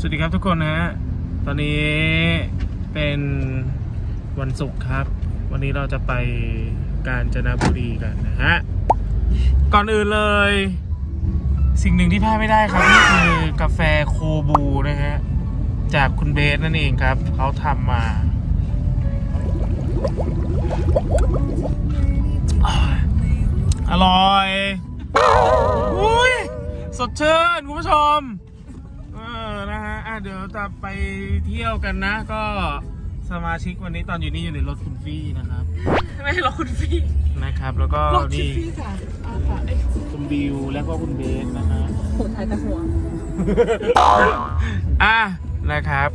สวัสดีครับทุกคนนะฮะ ตอนนี้เป็นวันศุกร์ครับ วันนี้เราจะไปกาญจนบุรีกันนะฮะ ก่อนอื่นเลย สิ่งหนึ่งที่พลาดไม่ได้ครับนี่คือกาแฟโคบูนะฮะ จากคุณเบสนั่นเองครับ เขาทำมาอร่อย อุ้ย สดชื่นคุณผู้ชม เออ นะฮะ อะ เดี๋ยวจะไปเที่ยวกันนะ ก็สมาชิกวันนี้ตอนอยู่นี่อยู่ในรถคุณฟี่นะครับ ไม่ให้เราคุณพี่นะครับ แล้วก็รถคุณนี่พี่สามอาสาเอ้ยคุณบิวแล้วก็คุณเบสนะฮะ หัวไทยแต่หัว อะนะครับ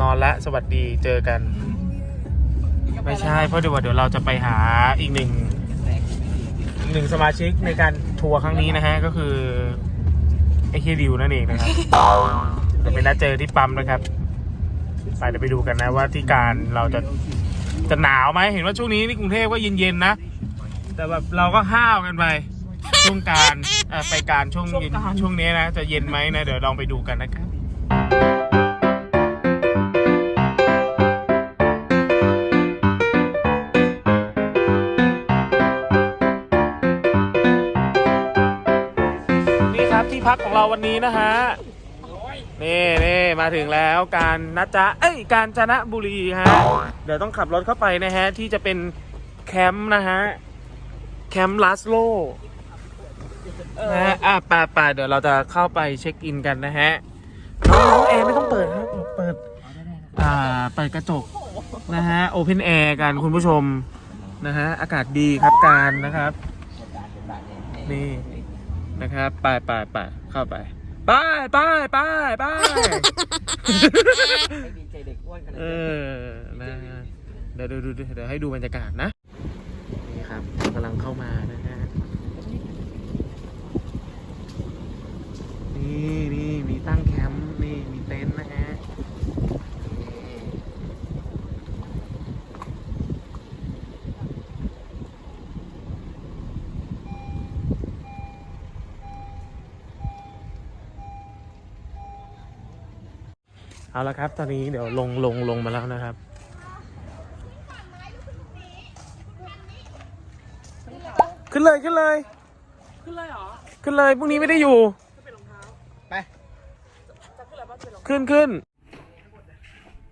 นอนละสวัสดีเจอกัน ไม่ใช่เพราะเดี๋ยวเดี๋ยวเราจะไปหาอีกหนึ่งอีกหนึ่งสมาชิกในการทัวร์ครั้งนี้นะฮะ ก็คือไอ้เฮียดิวนั่นเองนะครับ เดี๋ยวไปนัดเจอที่ปั๊มนะครับไปเดี๋ยวไปดูกันนะว่าที่การเราจะจะหนาวไหมเห็นว่าช่วงนี้นี่กรุงเทพก็เย็นๆนะ แต่แบบเราก็ห้าวกันไปช่วงการเอ่อไปการช่วงเย็นช่วงนี้นะ จะเย็นไหมนะเดี๋ยวลองไปดูกันนะครับนี่ครับที่พักของเราวันนี้นะฮะ นี่นี่มาถึงแล้วการนะจ๊ะเอ้ยการจนะบุรีฮะ เดี๋ยวต้องขับรถเข้าไปนะฮะ ที่จะเป็นแคมป์นะฮะ แคมป์ลาสโลนะฮะอะไปไปเดี๋ยวเราจะเข้าไปเช็คอินกันนะฮะน้องแอร์ไม่ต้องเปิดครับเปิด อ่าเปิดกระจกนะฮะโอเพนแอร์กันคุณผู้ชมนะฮะอากาศดีครับการนะครับ นี่นะครับไปไปไปเข้าไป ไปไปไปไปไม่ดีใจเด็กอ้วนขนาดเอนั้นอนะฮะเดี๋ยวดูดูดูเดี๋ยวให้ดูบรรยากาศนะ นี่ครับกำลังเข้ามานะฮะ นี่นี่มีตั้งแคมป์นี่มีเต็นท์นะฮะนี่ เอาละครับ ตอนนี้เดี๋ยวลงลงลงมาแล้วนะครับ ขึ้นเลยขึ้นเลย ขึ้นเลยเหรอขึ้นเลยพรุ่งนี้ไม่ได้อยู่ จะเป็นรองเท้าไป จะขึ้นอะไรบ้างจะเป็นรองเท้าขึ้นขึ้น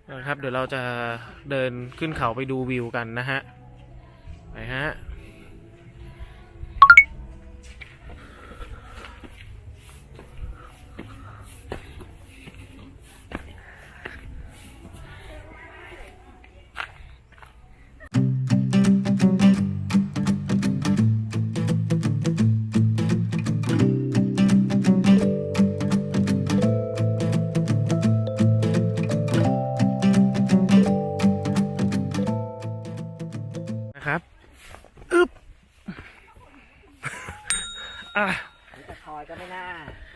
นะครับ เดี๋ยวเราจะเดินขึ้นเขาไปดูวิวกันนะฮะ ไปฮะ อะแต่คอยก็ไม่น่า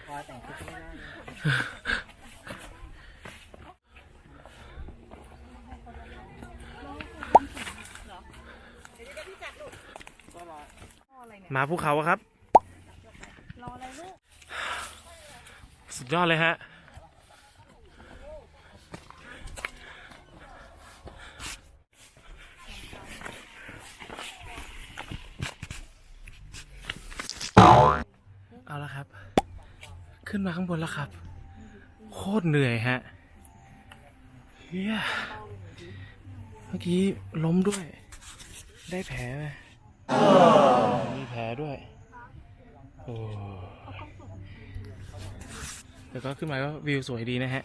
คอยแต่งชุดก็ไม่น่ามาภูเขาอะครับรออะไรลูกสุดยอดเลยฮะเอาละ ขึ้นมาข้างบนแล้วครับ โคตรเหนื่อยฮะเฮียเมื่อกี้ล้มด้วย ได้แผลไหมมีแผลด้วยโอ้แต่ก็ขึ้นมาก็วิวสวยดีนะฮะ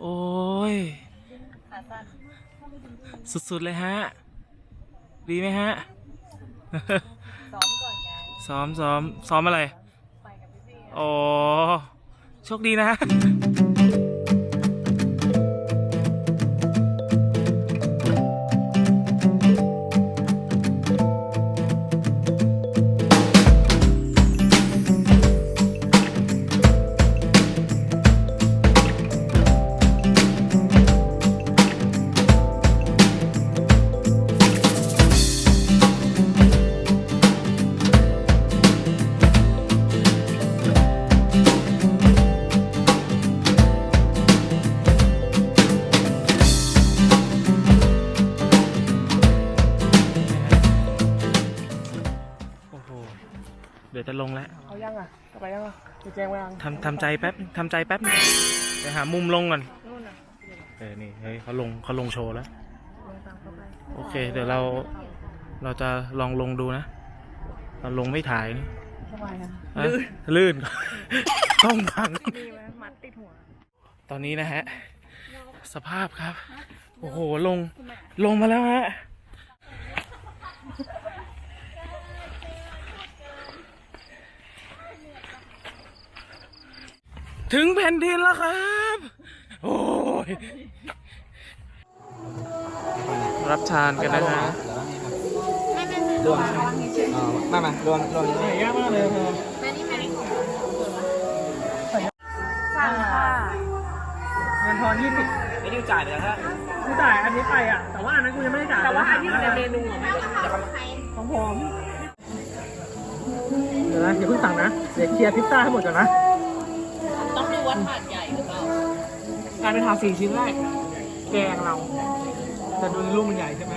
โอ้ย สุดๆเลยฮะ ดีไหมฮะ ซ้อมก่อนไงซ้อมซ้อมซ้อมอะไร ไปกับพี่พี่อ๋อ โชคดีนะ แล้วเอายังอะจะไปยังอะจะแจ้งไว้ยังทำทำใจแป๊บนึงทำใจแป๊บนึงเดี๋ยวหามุมลงก่อนนู่นน่ะเออนี่เฮ้ยเขาลงเขาลงโชว์แล้ว ลงตามเข้าไปโอเค เดี๋ยวเราเราจะลองลงดูนะเราลงไม่ถ่ายนะสบายนะอะลื่น ต้องพัง มีไหมมัดติดหัวตอนนี้นะฮะ สภาพครับ โอ้โห ลง ลงมาแล้วฮะ ถึงแผ่นดินแล้วครับ โอ้ย รับทานกันนะฮะรวมอ๋อมามารวมรวมนี่ยากมากเลยเธอสั่งค่ะเงินทอนยี่สิบไอ้ดิวจ่ายไปแล้วฮะกูจ่ายอันนี้ไปอะ แต่ว่าอันนั้นกูยังไม่ได้จ่ายแต่ว่าอันที่อยู่ในเมนูอะไม่ได้สั่งของผมเดี๋ยวนะอย่าเพิ่งสั่งนะ เดี๋ยวเคลียร์พิซซ่าให้หมดก่อนนะ กลายเป็นทาสี่ชิ้นแรกแกงเรา แต่ดูในรูปมันใหญ่ใช่ไหม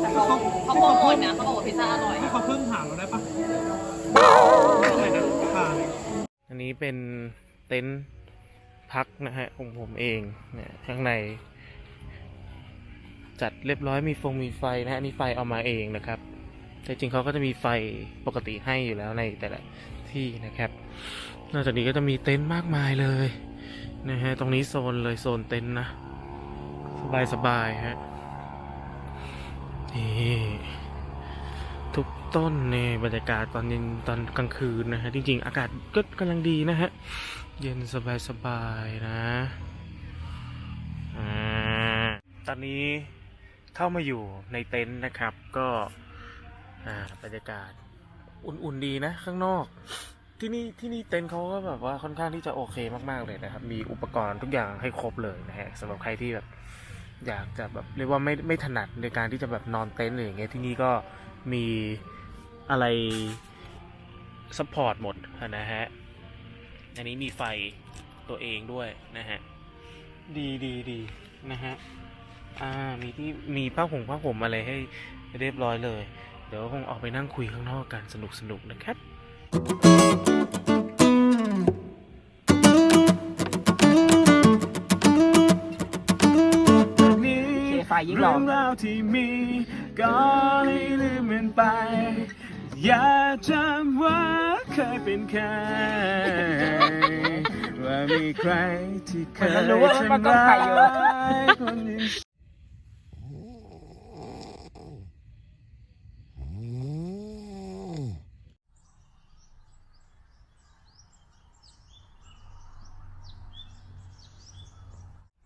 แต่เขาเขาโปรโมทนะเขาบอกว่าพิซซ่าอร่อยให้เขาเพิ่มถามเราได้ปะอะไรนะค่ะอันนี้เป็นเต็นท์พักนะฮะของผมเองเนี่ยข้างใน จัดเรียบร้อยมีฟงมีไฟนะฮะอันนี่ไฟเอามาเองนะครับ แต่จริงเขาก็จะมีไฟปกติให้อยู่แล้วในแต่ละที่นะครับ นอกจากนี้ก็จะมีเต็นท์มากมายเลยนะฮะตรงนี้โซนเลยโซนเต็นท์นะ สบายสบายๆฮะนี่ทุกต้นในบรรยากาศตอนเย็นตอนกลางคืนนะฮะจริงๆ อากาศก็กำลังดีนะฮะ เย็นสบายสบายๆนะอ่าตอนนี้เข้ามาอยู่ในเต็นท์นะครับ ก็อ่าบรรยากาศอุ่นๆดีนะข้างนอก ที่นี่ที่นี่เต็นท์เขาก็แบบว่าค่อนข้างที่จะโอเคมากๆเลยนะครับ มีอุปกรณ์ทุกอย่างให้ครบเลยนะฮะสำหรับใครที่แบบอยากจะแบบเรียกว่าไม่ไม่ถนัดในการที่จะแบบนอนเต็นท์หรืออย่างเงี้ยที่นี่ก็มีอะไรซัพพอร์ตหมดนะฮะ อันนี้มีไฟตัวเองด้วยนะฮะ ดีดีดีนะฮะ อ่า มีที่มีผ้าห่มผ้าห่มอะไรให้เรียบร้อยเลย เดี๋ยวคงออกไปนั่งคุยข้างนอกกันสนุกสนุกนะครับ เคไฟยิ่งหลอก เรื่องราวที่มีก็ให้ลืมมันไป อย่าจำว่าเคยเป็นใคร ว่ามีใครที่เคยมันรู้ว่ามันต้องใครอยู่ทำร้ายคนอื่น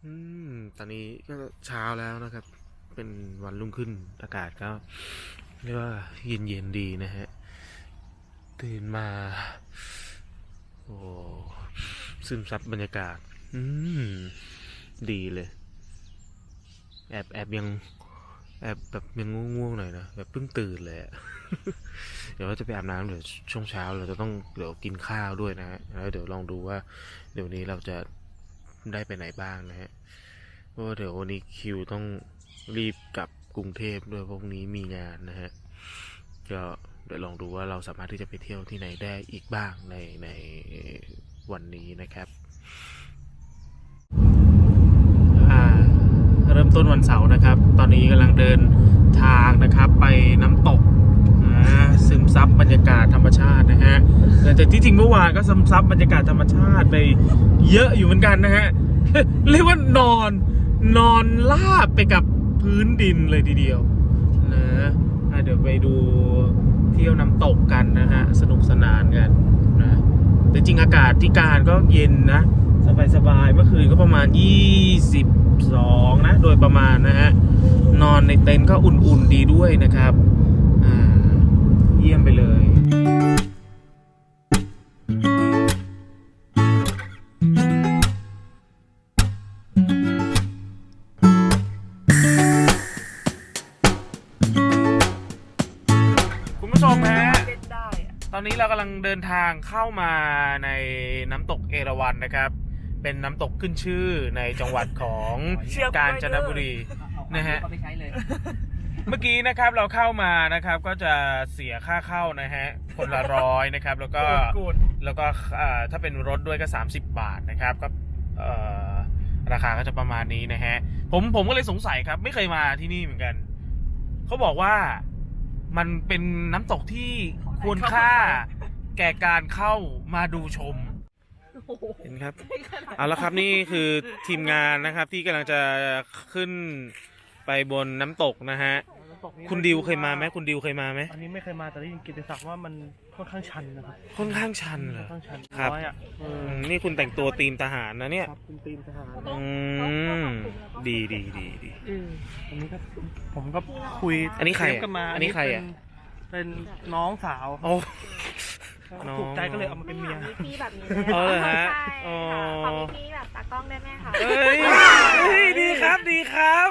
อืม ตอนนี้ก็เช้าแล้วนะครับ เป็นวันรุ่งขึ้นอากาศก็เรียกว่าเย็นเย็นๆดีนะฮะ ตื่นมา โอ้ซึมซับบรรยากาศ อืม ดีเลย แอบแอบยัง แอบแบบยังง่วงๆหน่อยนะ แบบเพิ่งตื่นเลยเดี๋ยวว่าจะไปอาบน้ำเดี๋ยวช่วงเช้าเราจะต้องเดี๋ยวกินข้าวด้วยนะฮะแล้วเดี๋ยวลองดูว่า เดี๋ยวนี้เราจะได้ไปไหนบ้างนะฮะ เพราะว่าเดี๋ยววันนี้คิวต้องรีบกลับกรุงเทพด้วยเพราะพรุ่งนี้มีงานนะฮะก็เดี๋ยวลองดูว่าเราสามารถที่จะไปเที่ยวที่ไหนได้อีกบ้างในในวันนี้นะครับเริ่มต้นวันเสาร์นะครับ ตอนนี้กำลังเดินทางนะครับไปน้ำตกซึมซับบรรยากาศธรรมชาตินะฮะแต่ที่จริงเมื่อวานก็ซึมซับบรรยากาศธรรมชาติไปเยอะอยู่เหมือนกันนะฮะ เรียกว่านอน นอนลาบไปกับพื้นดินเลยทีเดียวนะะเดี๋ยวไปดูเที่ยวน้ำตกกันนะฮะ สนุกสนานกันนะแต่จริงอากาศที่การก็เย็นนะ สบายๆเมื่อคืนก็ประมาณ 22 นะ โดยประมาณนะฮะ นอนในเต็นท์ก็อุ่นๆดีด้วยนะครับ อ่า เยี่ยมไปเลย ตอนนี้เรากำลังเดินทางเข้ามาในน้ำตกเอราวัณนะครับ เป็นน้ำตกขึ้นชื่อในจังหวัดของเชือกกาญจนบุรีเอานะฮะ เอาไปใช้เลย เมื่อกี้นะครับเราเข้ามานะครับก็จะเสียค่าเข้านะฮะคนละร้อยนะครับแล้วก็กูด แล้วก็อ่าถ้าเป็นรถด้วยก็ 30 บาทนะครับก็เอ่อราคาก็จะประมาณนี้นะฮะผมผมก็เลยสงสัยครับ ไม่เคยมาที่นี่เหมือนกันเขาบอกว่ามันเป็นน้ำตกที่ ควรค่าแก่การเข้ามาดูชม เห็นครับ เอาละครับนี่คือทีมงานนะครับที่กำลังจะขึ้นไปบนน้ำตกนะฮะ คุณดิวเคยมาไหมคุณดิวเคยมาไหมอันนี้ไม่เคยมาแต่ได้ยินกิตติศักดิ์ว่ามันค่อนข้างชันนะครับค่อนข้างชันเหรค่ออนข้างชันครับน้อยอะเออือมนี่คุณแต่งตัวทีมทหารนะเนี่ยครับคุณตีมทหารอืมดีดีดีดีอันนี้ก็ผมก็คุยอันนี้ใครอะเทปกันมาอันนี้ใครอะเป็น เป็นน้องสาวโอ้ น้อง ถูกใจก็เลยเอามาเป็นเมียพี่แบบนี้อ๋อเหรอฮะใช่อ๋อ ค่ะขอพี่แบบตากล้องได้ไหมคะเอ้ยเฮ้ยดีครับดีครับ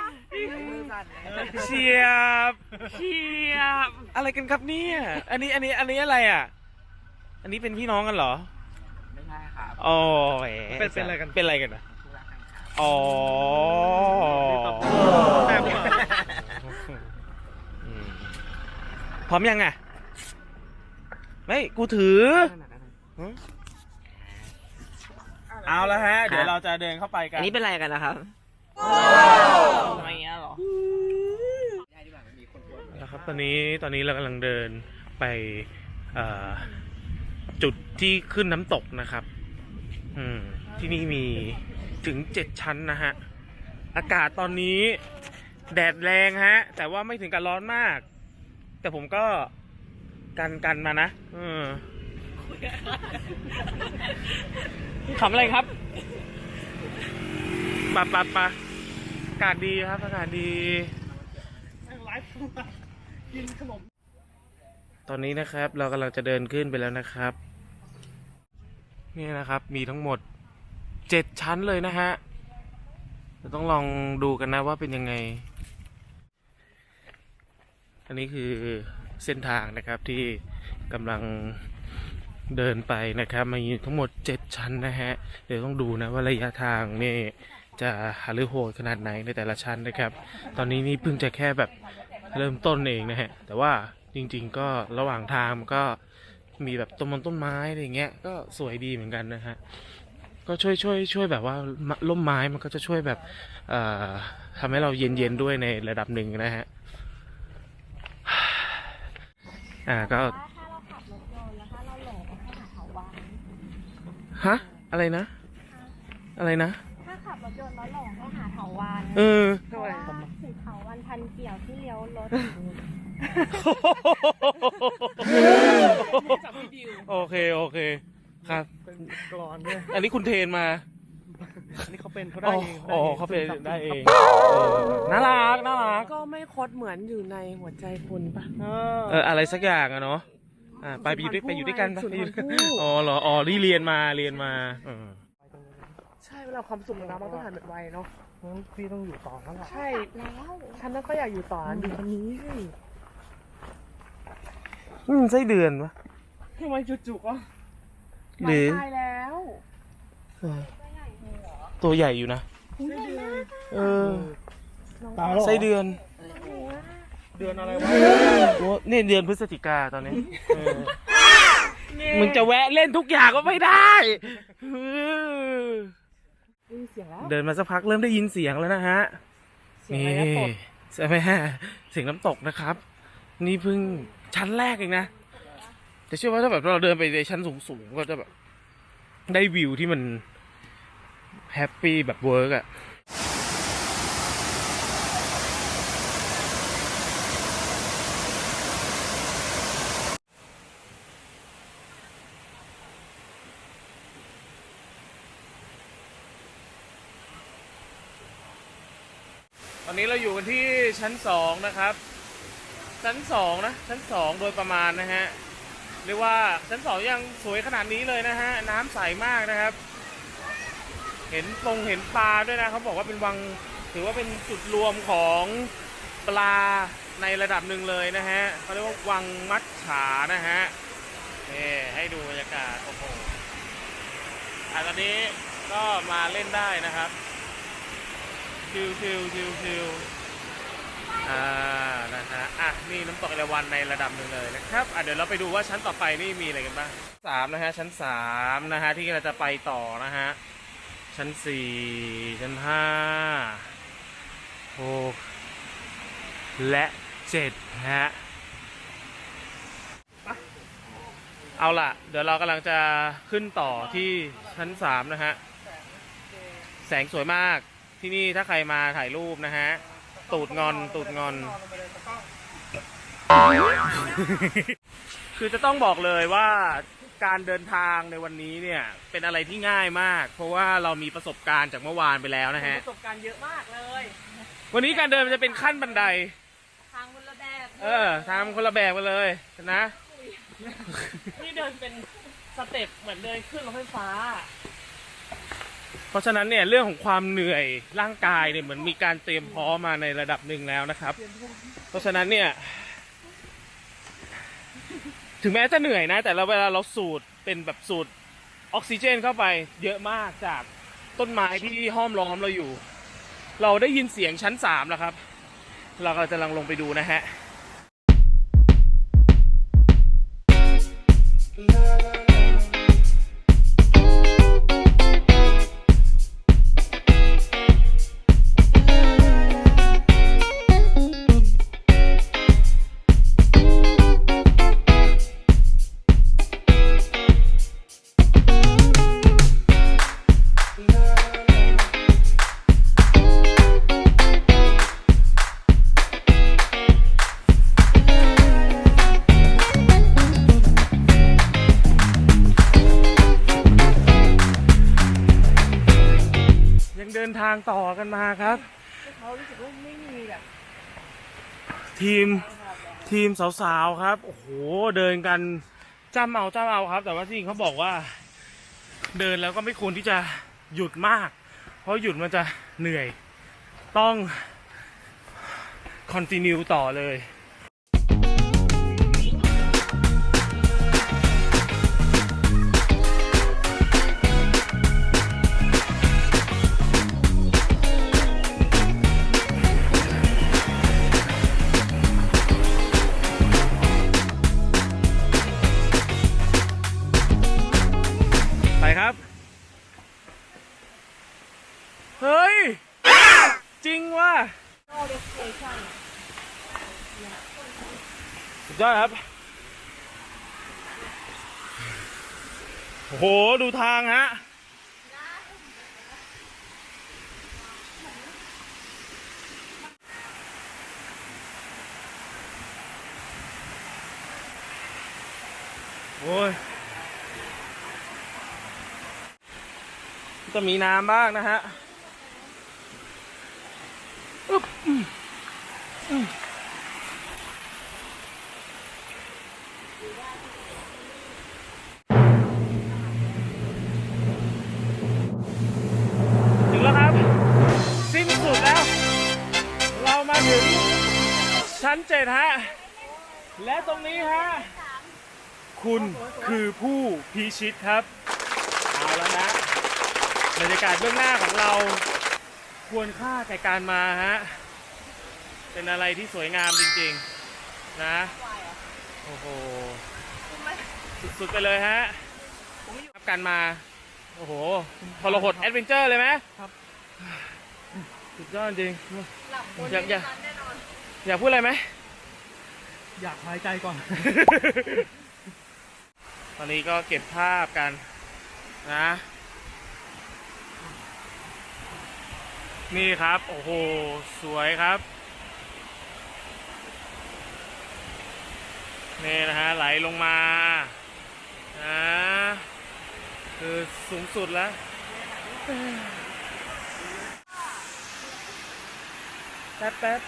เชียบเชียบอะไรกันครับเนี่ยอันนี้อันนี้อันนี้อะไรอะ อันนี้เป็นพี่น้องกันเหรอไม่ใช่ครับอ๋อแหมเป็นเป็นอะไรกัน เป็นอะไรกันอะอ๋อแซ่บกว่า อืมพ ร้อมยังอะไม่กูถือ เอาแล้วฮะ เดี๋ยวเราจะเดินเข้าไปกันอันนี้เป็นอะไรกันนะครับทำไมเงี้ยหรอนะครับตอนนี้ตอนนี้เรากำลังเดินไปเอ่อจุดที่ขึ้นน้ำตกนะครับ อืม ที่นี่มีถึงเจ็ดชั้นนะฮะ อากาศตอนนี้แดดแรงฮะ แต่ว่าไม่ถึงกับร้อนมาก แต่ผมก็กันกันมานะเออขำอะไรครับปะปะปะอากาศดีครับอากาศดีไลฟ์กินขนมตอนนี้นะครับ เรากำลังจะเดินขึ้นไปแล้วนะครับ นี่นะครับ มีทั้งหมดเจ็ดชั้นเลยนะฮะเราต้องลองดูกันนะว่าเป็นยังไง อันนี้คือเส้นทางนะครับที่กำลังเดินไปนะครับมีทั้งหมดเจ็ดชั้นนะฮะ เดี๋ยวต้องดูนะว่าระยะทางนี่จะหาหรือโหดขนาดไหนในแต่ละชั้นนะครับ ตอนนี้นี่เพิ่งจะแค่แบบเริ่มต้นเองนะฮะ แต่ว่าจริง ๆ ก็ระหว่างทางมันก็มีแบบต้นมนต้นไม้อะไรเงี้ยก็สวยดีเหมือนกันนะฮะ ก็ช่วยช่วยช่วยแบบว่าล่มไม้มันก็จะช่วยแบบทำให้เราเย็นๆด้วยในระดับหนึ่งนะฮะ อ่าก็ ถ้าเราขับรถยนต์แล้วถ้าเราหลงไปหาเถาวันฮะ อะไรนะ อะไรนะ ถ้าขับรถยนต์แล้วหลงไปหาเถาวันเออเพราะว่าถึงเถาวันพันเกี่ยวที่เลี้ยวรถจับพี่ดิวโอเค โอเค ครับ เป็นกรอนด้วย อันนี้คุณเทรนมา อันนี้เขาเป็นเขาได้เองอ๋อเขาเป็นได้เองเออน่ารักน่ารักก็ไม่คดเหมือนอยู่ในหัวใจคุณปะเออเอออะไรสักอย่างอะเนาะอ่าไปไปอยู่ด้วยไปอยู่ด้วยกันปะสุนไปทอยู่รด้วยกันภู่อ๋อเหรออ๋อที่เรียนมาเรียนมาเออใช่เวลาความสุขของเรามันต้องผ่านแบบไวเนาะงั้นพี่ต้องอยู่ต่อแล้วล่ะใช่แล้วฉันน่ะก็อยากอยู่ต่อดูคนนี้สิอืมไส้เดือนวะทำไมจุกๆอะหรือตายแล้วเออ ตัวใหญ่อยู่นะเออตายแล้วไส้เดือนเดือนอะไรวะโอ้นี่เดือนพฤศจิกาตอนนี้เออมึงจะแวะเล่นทุกอย่างก็ไม่ได้เออได้ยินเสียงแล้ว เดินมาสักพักเริ่มได้ยินเสียงแล้วนะฮะ เสียงอะไรนะตด ใช่ไหมฮะเสียงน้ำตกนะครับ นี่เพิ่งชั้นแรกเองนะ แต่เชื่อว่าถ้าแบบเราเดินไปในชั้นสูงๆก็จะแบบ ได้วิวที่มัน แฮปปี้แบบเวิร์กอะตอนนี้เราอยู่กันที่ชั้นสองนะครับ ชั้นสองนะ ชั้นสองโดยประมาณนะฮะ เรียกว่าชั้นสองยังสวยขนาดนี้เลยนะฮะ น้ำใสมากนะครับ เห็นปงเห็นปลาด้วยนะเขาบอกว่าเป็นวังถือว่าเป็นจุดรวมของปลาในระดับหนึ่งเลยนะฮะเขาเรียกว่าวังมัดฉานะฮะนี่ให้ดูบรรยากาศโอ้โหอะตอนนี้ก็มาเล่นได้นะครับชิวชิวชิวชิวอ่านะนี่น้ำตกเอราวัณในระดับหนึ่งเลยนะครับอะเดี๋ยวเราไปดูว่าชั้นต่อไปนี่มีอะไรกันบ้างสามนะฮะชั้นสามนะฮะที่เราจะไปต่อนะฮะ ชั้นสี่ชั้นห้าหกและเจ็ดฮะเอาล่ะ เดี๋ยวเรากำลังจะขึ้นต่อที่ชั้นสามนะฮะ แสงสวยมากที่นี่ถ้าใครมาถ่ายรูปนะฮะ ตูดงอนตูดงอน คือจะต้องบอกเลยว่า การเดินทางในวันนี้เนี่ย เป็นอะไรที่ง่ายมาก เพราะว่าเรามีประสบการณ์จากเมื่อวานไปแล้วนะฮะ ประสบการณ์เยอะมากเลย วันนี้การเดินมันจะเป็นขั้นบันได ทางคนละแบบเออทำคนละแบบไปเลยนะ นี่เดินเป็นสเต็ปเหมือนเดินขึ้นรถไฟฟ้า เพราะฉะนั้นเนี่ยเรื่องของความเหนื่อยร่างกายเนี่ยเหมือนมีการเตรียมพร้อมมาในระดับหนึ่งแล้วนะครับ เพราะฉะนั้นเนี่ย ถึงแม้จะเหนื่อยนะ แต่เราเวลาเราสูดเป็นแบบสูดออกซิเจนเข้าไป เยอะมากจากต้นไม้ที่ห้อมล้อมเราอยู่ เราได้ยินเสียงชั้นสามแล้วครับ เราก็จะลังลงไปดูนะฮะ กันมาครับ เขารู้สึกว่าไม่มีแบบทีมทีมสาวๆครับ โอ้โห เดินกันจ้ำเอาจ้ำเอาครับ แต่ว่าที่จริงเขาบอกว่า เดินแล้วก็ไม่ควรที่จะหยุดมาก เพราะหยุดมันจะเหนื่อย ต้องคอนติเนียต่อเลย สุดยอดครับ โอ้โห ดูทางฮะ โอ้ย จะมีน้ำบ้างนะฮะ ถึงแล้วครับ สิ้นสุดแล้ว เรามาถึง ชั้นเจ็ดฮะ และตรงนี้ฮะ คุณคือผู้พิชิตครับ เอาแล้วนะ บรรยากาศเบื้องหน้าของเรา ควรค่าแก่การมาฮะ เป็นอะไรที่สวยงามจริงๆ นะ โอ้โห สุดๆไปเลยฮะครับการมา โอ้โหพลหดแอดเวนเจอร์เลยไหมครับ สุดยอดจริงหลับบนอยากอยากนั้นแน่นอนอยากพูดอะไรไหม อยากหายใจก่อน ตอนนี้ก็เก็บภาพกันนะ นี่ครับ โอ้โห สวยครับ นี่นะฮะ ไหลลงมานะคือสูงสุดแล้ว แป๊บแป๊บ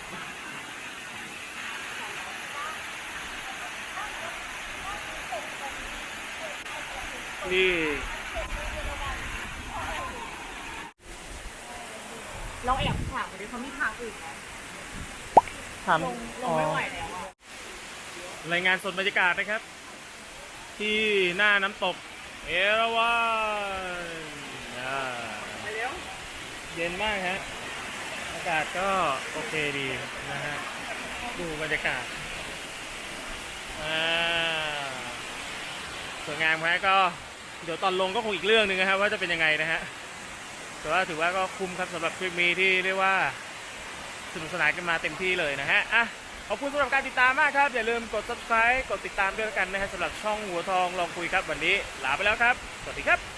นี่ เราแอบถามไปดิเขามีทางอื่นไหมทำลงลงไม่ไหวแล้วอะรายงานสดบรรยากาศนะครับ ที่หน้าน้ำตก เอราวัณอ่าไปเร็วเย็นมากฮะ อากาศก็โอเคดีนะฮะ ดูบรรยากาศ อ่าสวยงามฮะก็ เดี๋ยวตอนลงก็คงอีกเรื่องหนึ่งนะครับว่าจะเป็นยังไงนะฮะ แต่ว่าถือว่าก็คุ้มครับสำหรับคลิปนี้ที่เรียกว่าสนุกสนานกันมาเต็มที่เลยนะฮะอะขอบคุณสำหรับการติดตามมากครับ อย่าลืมกด subscribe กดติดตามด้วยกันนะฮะสำหรับช่องหัวทองลองคุยครับวันนี้ลาไปแล้วครับ สวัสดีครับ